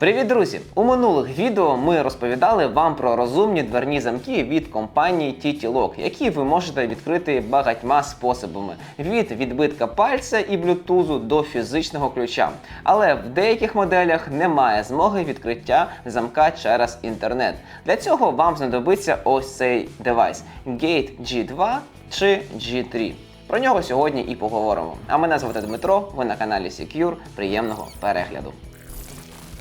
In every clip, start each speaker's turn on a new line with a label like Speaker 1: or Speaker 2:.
Speaker 1: Привіт, друзі! У минулих відео ми розповідали вам про розумні дверні замки від компанії TT Lock, які ви можете відкрити багатьма способами: від відбитка пальця і блютузу до фізичного ключа. Але в деяких моделях немає змоги відкриття замка через інтернет. Для цього вам знадобиться ось цей девайс Gate G2 чи G3. Про нього сьогодні і поговоримо. А мене звати Дмитро, ви на каналі Secure. Приємного перегляду.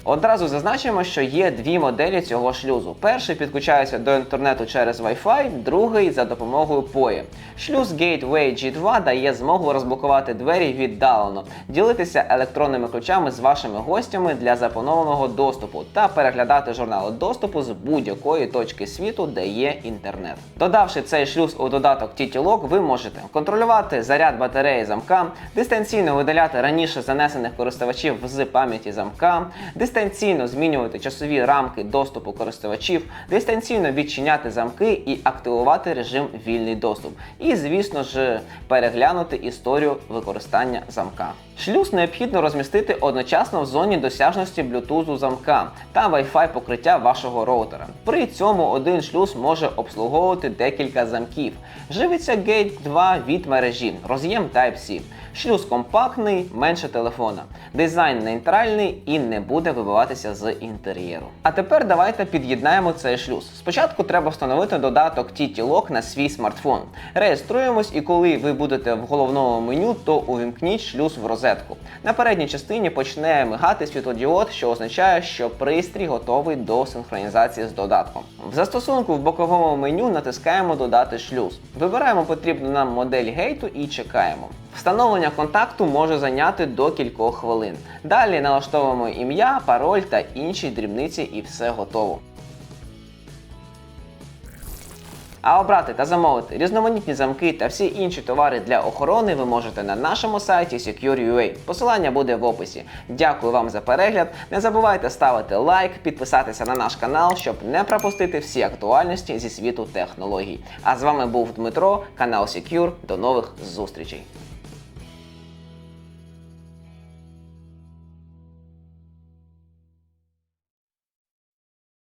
Speaker 1: Одразу зазначимо, що є дві моделі цього шлюзу. Перший підключається до інтернету через Wi-Fi, другий за допомогою POE. Шлюз Gateway G2 дає змогу розблокувати двері віддалено, ділитися електронними ключами з вашими гостями для запланованого доступу та переглядати журнали доступу з будь-якої точки світу, де є інтернет. Додавши цей шлюз у додаток TT-Lock, ви можете контролювати заряд батареї замка, дистанційно видаляти раніше занесених користувачів з пам'яті замка, дистанційно змінювати часові рамки доступу користувачів, дистанційно відчиняти замки і активувати режим вільний доступ. І, звісно ж, переглянути історію використання замка. Шлюз необхідно розмістити одночасно в зоні досяжності Bluetooth замка та Wi-Fi покриття вашого роутера. При цьому один шлюз може обслуговувати декілька замків. Живиться Gate 2 від мережі, роз'єм Type-C. Шлюз компактний, менше телефона. Дизайн нейтральний і не буде вибиватися з інтер'єру. А тепер давайте під'єднаємо цей шлюз. Спочатку треба встановити додаток TT-Lock на свій смартфон. Реєструємось, і коли ви будете в головному меню, то увімкніть шлюз в розетку. На передній частині почне мигати світлодіод, що означає, що пристрій готовий до синхронізації з додатком. В застосунку в боковому меню натискаємо Додати шлюз. Вибираємо потрібну нам модель гейту і чекаємо. Встановлення контакту може зайняти до кількох хвилин. Далі налаштовуємо ім'я, пароль та інші дрібниці і все готово. А обрати та замовити різноманітні замки та всі інші товари для охорони ви можете на нашому сайті Secure.ua. Посилання буде в описі. Дякую вам за перегляд. Не забувайте ставити лайк, підписатися на наш канал, щоб не пропустити всі актуальності зі світу технологій. А з вами був Дмитро, канал Secure. До нових зустрічей.